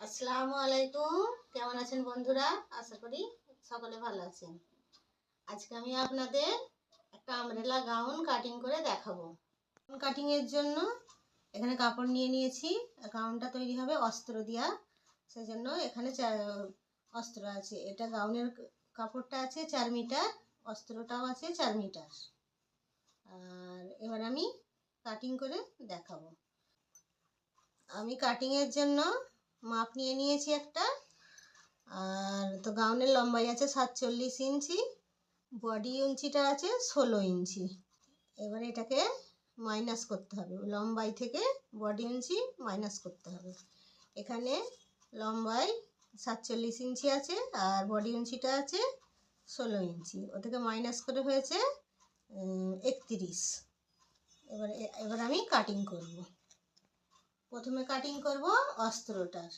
আসসালামু আলাইকুম। কেমন আছেন বন্ধুরা? আশা করি সকলে ভালো আছেন। আজকে আমি আপনাদের একটা আমরেলা গাউন কাটিং করে দেখাবো। কাটিংয়ের জন্য এখানে কাপড় নিয়ে নিয়েছি। গাউনটা তৈরি হবে অস্ত্র দিয়া। সেই জন্য এখানে অস্ত্র আছে। এটা গাউনের কাপড়টা আছে চার মিটার, অস্ত্রটাও আছে চার মিটার। আর এবার আমি কাটিং করে দেখাবো। আমি কাটিংয়ের জন্য মাপ নিয়ে নিয়েছি একটা। আর তো গাউনের লম্বাই আছে সাতচল্লিশ ইঞ্চি, বডি ইঞ্চিটা আছে ষোলো ইঞ্চি। এবারে এটাকে মাইনাস করতে হবে। লম্বাই থেকে বডি ইঞ্চি মাইনাস করতে হবে। এখানে লম্বাই সাতচল্লিশ ইঞ্চি আছে আর বডি ইঞ্চিটা আছে ষোলো ইঞ্চি। ও থেকে মাইনাস করে হয়েছে একত্রিশ। এবার এবার আমি কাটিং করব। প্রথমে কাটিং করব অস্ত্রটার।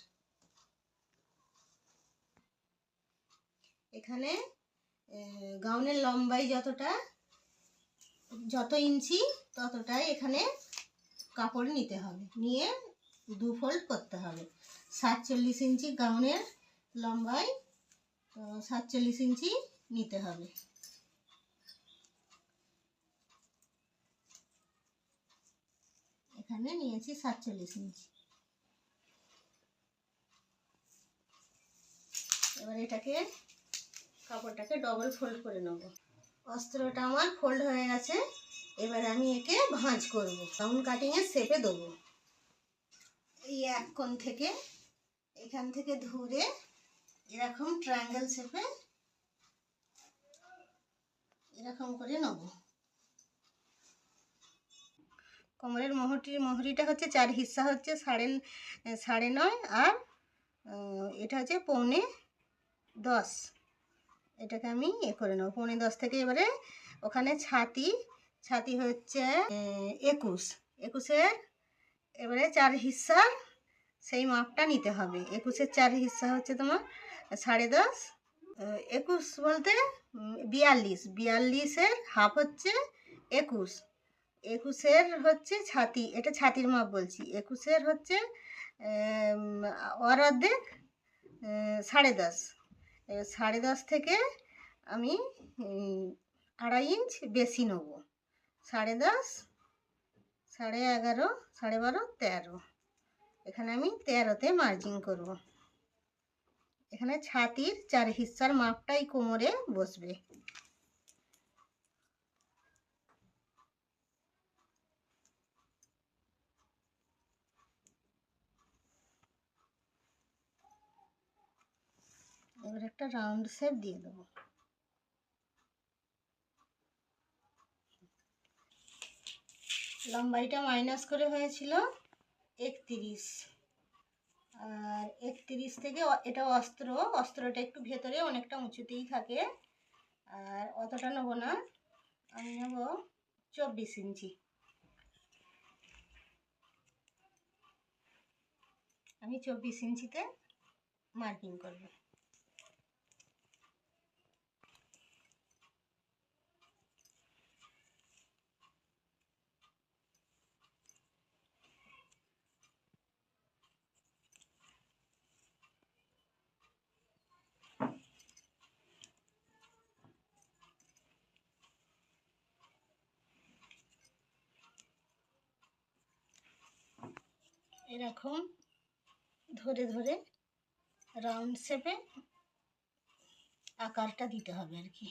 এখানে গাউনের লম্বাই যতটা, যত ইঞ্চি ততটাই এখানে কাপড় নিতে হবে। নিয়ে দু ফোল্ড করতে হবে। সাতচল্লিশ ইঞ্চি গাউনের লম্বাই সাতচল্লিশ ইঞ্চি নিতে হবে। এখানে নিয়েছি সাতচল্লিশ ইঞ্চি। এবার এটাকে কাপড়টাকে ডবল ফোল্ড করে নেব। অস্ত্রটা আমার ফোল্ড হয়ে গেছে, এবার আমি একে ভাঁজ করব। রাউন্ড কাটিংয়ের শেপে দেবো। এই এক কোণ থেকে এখান থেকে ধরে এরকম ট্রায়াঙ্গেল শেপে এরকম করে নেব। কোমরের মোহরটির মোহরিটা হচ্ছে চার হিস্সা হচ্ছে সাড়ে সাড়ে নয় আর এটা হচ্ছে পৌনে দশ। এটাকে আমি এ করে নেব। পৌনে দশ থেকে এবারে ওখানে ছাতি ছাতি হচ্ছে একুশ। একুশের এবারে চার হিস্সার সেই মাপটা নিতে হবে। একুশের চার হিস্সা হচ্ছে তোমার সাড়ে দশ। একুশ বলতে বিয়াল্লিশ। বিয়াল্লিশের হাফ হচ্ছে একুশ। একুশের হচ্ছে ছাতি, এটা ছাতির মাপ বলছি। একুশের হচ্ছে অর্ধেক সাড়ে দশ। সাড়ে দশ থেকে আমি আড়াই ইঞ্চ বেশি নেব। সাড়ে দশ, সাড়ে এগারো, সাড়ে বারো, তেরো। এখানে আমি তেরোতে মার্জিং করব। এখানে ছাতির চার হিস্সার মাপটাই কোমরে বসবে এবার একটা রাউন্ড শেপ দিয়ে দেবো। লম্বাইটা মাইনাস করে হয়েছিল একত্রিশ। আর একত্রিশ থেকে এটা অস্ত্র, অস্ত্রটা একটু ভেতরে অনেকটা উঁচুতেই থাকে। আর অতটা নেব না, আমি নেব চব্বিশ ইঞ্চি। আমি চব্বিশ ইঞ্চিতে মার্কিং করব। এরকম ধরে ধরে রাউন্ড শেপে আকারটা দিতে হবে আর কি।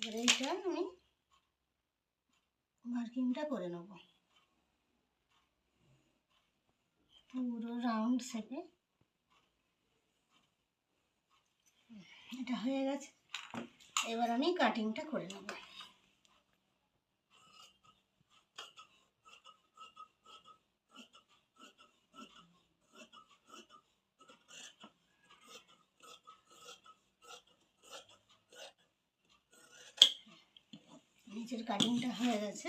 এবার এইটা আমি মার্কিংটা করে নেব। পুরো রাউন্ড শেপে এটা হয়ে গেছে। এবার আমি কাটিংটা করে নেব। নিচের কাটিংটা হয়ে গেছে।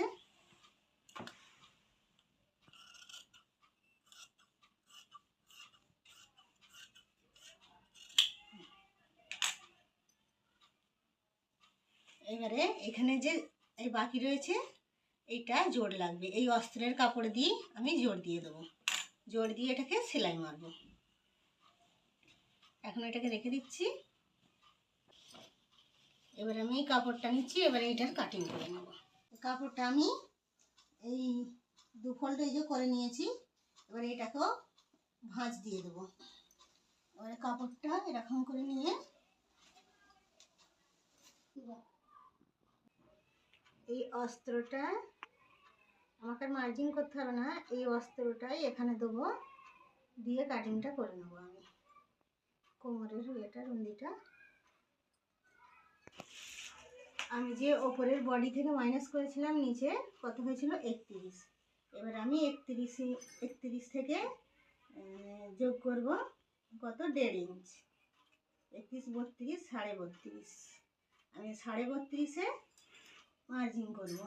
এবারে এখানে যে এই বাকি রয়েছে, এইটা জোর লাগবে। এই অস্ত্রের কাপড় দিয়ে আমি জোর দিয়ে দেবো। জোর দিয়ে এটাকে সেলাই মারবো। এখন এটাকে রেখে দিচ্ছি। এবার আমি কাপড়টা নিচ্ছি, এবার এইটার কাটিং করে নেব। কাপড়টা আমি এই দু ফোল্ড এই যে করে নিয়েছি, এবার এটাকেও ভাঁজ দিয়ে দেবো। এবারে কাপড়টা এরকম করে নিয়ে এই অস্ত্রটা, আমাকে মার্জিং করতে হবে না, এই অস্ত্রটাই এখানে দেবো, দিয়ে কাটিংটা করে নেব আমি। কোমরের এটা রুন্দিটা আমি যে ওপরের বডি থেকে মাইনাস করেছিলাম নিচে, কত হয়েছিল? একত্রিশ। এবার আমি একত্রিশে, একত্রিশ থেকে যোগ করব কত? দেড় ইঞ্চ একত্রিশ, বত্রিশ, সাড়ে বত্রিশ। আমি সাড়ে বত্রিশে মার্জিন করব।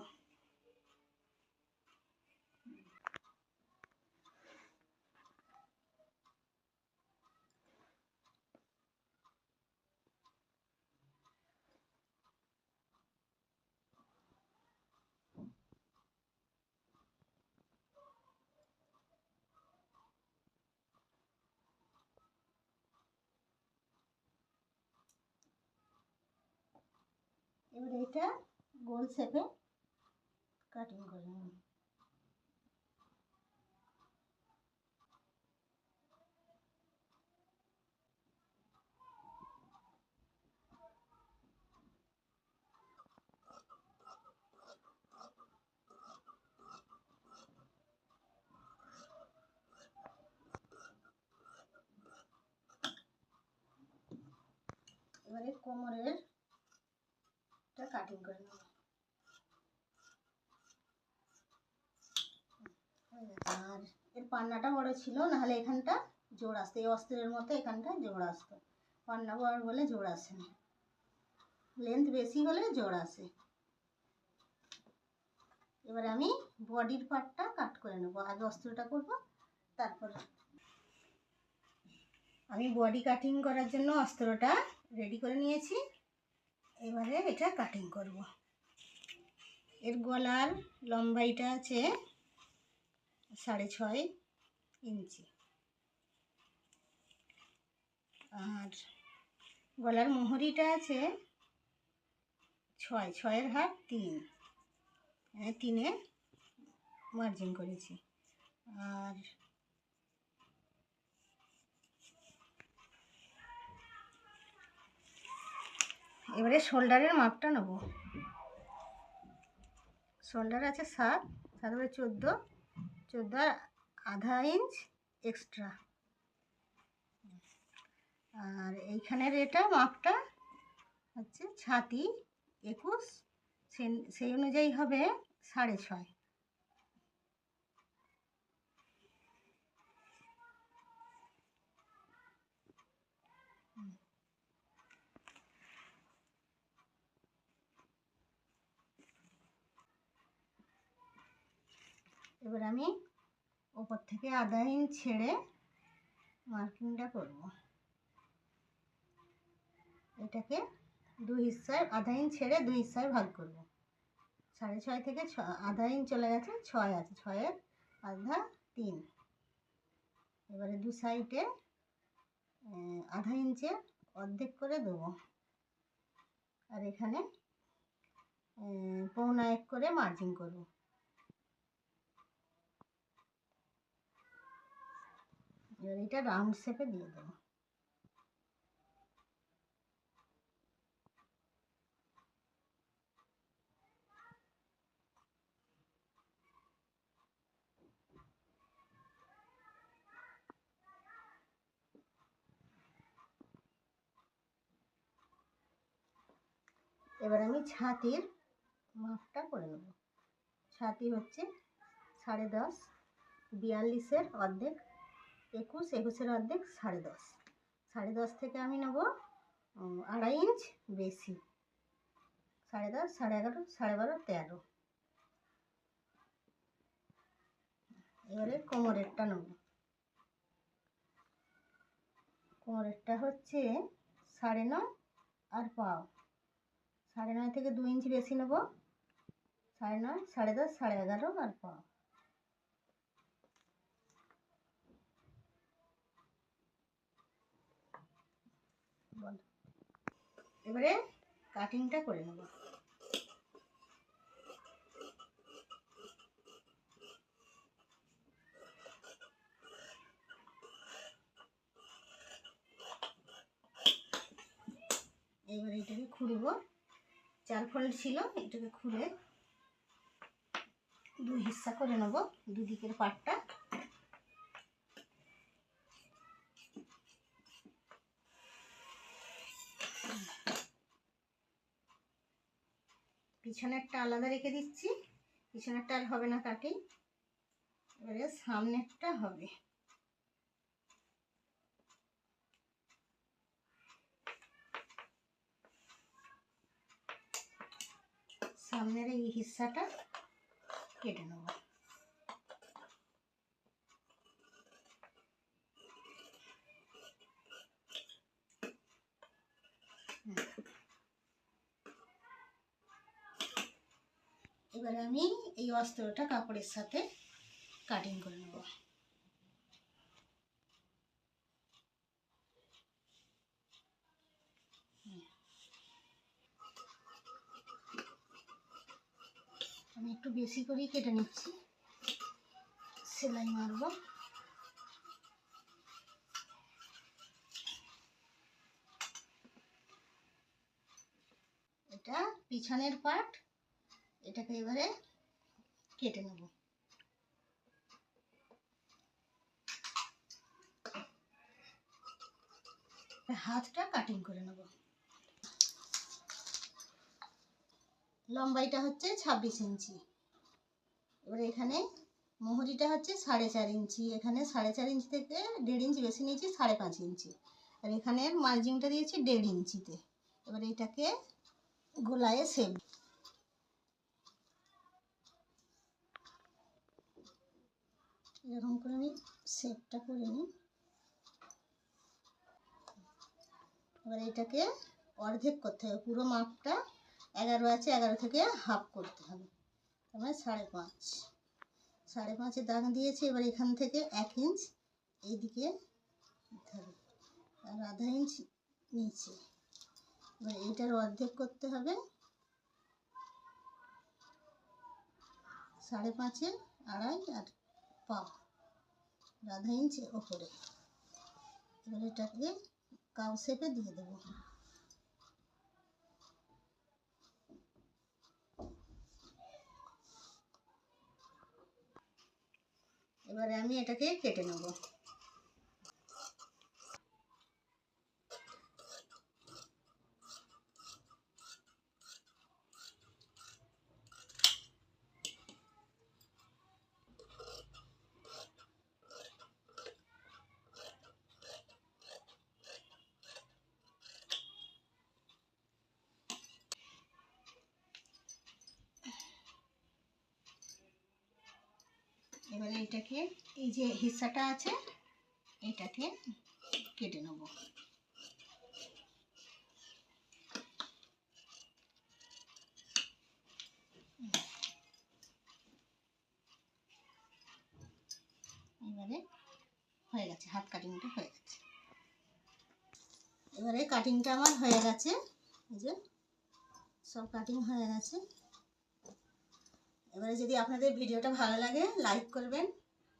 এবার এটা গোল শেপে কাটিং করে নেব এবারে কোমরের গেছে। আর এর পান্নাটা বড় ছিল, নাহলে এখানটা জোড় আসতো, এই অস্ত্রের মতো এখানটা জোড় আসতো। পান্না বড় বলে জোড় আসে না। লেন্থ বেশি হলে জোর আসে। এবার আমি বডির পার্টটা কাট করে নেব। আগে অস্ত্রটা করব, তারপর আমি বডি কাটিং করার জন্য অস্ত্রটা রেডি করে নিয়েছি। এবারে এটা কাটিং করব। এর গলার লম্বাইটা আছে সাড়ে ছয় ইঞ্চি। আর গলার মোহরিটা আছে ছয়, ছয়ের হাত তিন। হ্যাঁ তিনে মার্জিন করেছি। আর এবারে শোল্ডারের মাপটা নেব। শোল্ডার আছে সাত সাত বাই চোদ্দ আর আধা ইঞ্চ এক্সট্রা আর এইখানের এটা মাপটা হচ্ছে ছাতি একুশ সেই অনুযায়ী হবে সাড়ে ছয়। এবার আমি ওপর থেকে আধা ইঞ্চ ছেড়ে মার্কিংটা করব। এটাকে দুই হিস্সায় আধা ইঞ্চ ছেড়ে দুই হিস্সায় ভাগ করব। সাড়ে ছয় থেকে ছ, আধা ইঞ্চ চলে গেছে, ছয় আছে, ছয়ের আধা তিন। এবারে দু সাইডে আধা ইঞ্চে অর্ধেক করে দেবো। আর এখানে পৌনা এক করে মার্জিন করব। এবার এটা রাউন্ড শেপে দিয়ে দেবো। এবার আমি ছাতির মাপটা করে নেব। ছাতি হচ্ছে সাড়ে দশ, বিয়াল্লিশের অর্ধেক একুশ, একুশের অর্ধেক সাড়ে দশ। সাড়ে দশ থেকে আমি নেব আড়াই ইঞ্চ বেশি। সাড়ে দশ, সাড়ে এগারো, সাড়ে বারো, তেরো। এবারে কোমরেরটা নেব। কোমরেরটা হচ্ছে সাড়ে নয় আর পাও। সাড়ে নয় থেকে দু ইঞ্চি বেশি নেব। সাড়ে নয়, সাড়ে দশ, সাড়ে এগারো আর পাও। এবারে কাটিংটা করে নেব। এবারে এটাকে খুলব চার ফোল্ড ছিল, এটাকে খুলে দুই হিস্সা করে নেব, দুদিকের পাটটা পিছনেরটা আলাদা রেখে দিচ্ছি। পিছনেরটা আর হবে না কাটিং এবারে সামনেরটা হবে। সামনের এই হিস্সাটা কেটে নেব এবারে আমি এই অস্ত্রটা কাপড়ের সাথে কাটিং করে নেব। আমি একটু বেশি করেই কেটে নিচ্ছি। সেলাই মারবো। এটা পিছনের পার্ট এটাকে এবারে কেটে নেব। হাতটা কাটিং করে নেব। লম্বাইটা হচ্ছে ছাব্বিশ ইঞ্চি। এবার এখানে মোহরিটা হচ্ছে সাড়ে চার ইঞ্চি। এখানে সাড়ে চার ইঞ্চি থেকে দেড় ইঞ্চি, বেশি নিয়েছি সাড়ে পাঁচ ইঞ্চি। আর এখানে মার্জিংটা দিয়েছি দেড় ইঞ্চিতে। এবার এটাকে গোলায় সেভ এরকম করে আমি সেভটা করে নিই। এবার এটাকে অর্ধেক করতে হবে, পুরো মাপটা এগারো আছে, এগারো থেকে হাফ করতে হবে। তার মানে সাড়ে পাঁচ। সাড়ে পাঁচে দাগ দিয়েছি, এবার এখান থেকে এক ইঞ্চ এইদিকে হবে, আর আধা ইঞ্চ নিচে। এবার এইটার অর্ধেক করতে হবে। সাড়ে পাঁচে আড়াই আর পাও আধা ইঞ্চি ওপরে। এবার এটাকে কাউ সেপে দিয়ে দেবো। এবারে আমি এটাকে কেটে নেব। এবারে এটাকে এই যে হিস্সাটা আছে, এটাকে কেটে নেব। এবারে হয়ে গেছে, হাত কাটিংটা হয়ে গেছে। এবারে কাটিংটা আমার হয়ে গেছে যে সব কাটিং হয়ে গেছে। এবারে যদি আপনাদের ভিডিওটা ভালো লাগে লাইক করবেন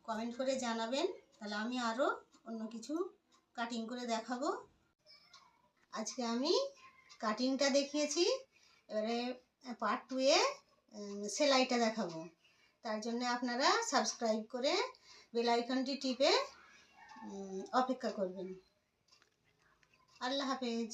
কমেন্ট করে জানাবেন। তাহলে আমি আরও অন্য কিছু কাটিং করে দেখাবো। আজকে আমি কাটিংটা দেখিয়েছি। এবারে পার্ট টুয়ে সেলাইটা দেখাবো। তার জন্য আপনারা সাবস্ক্রাইব করে বেল আইকনটি টিপে অপেক্ষা করবেন। আল্লাহ হাফেজ।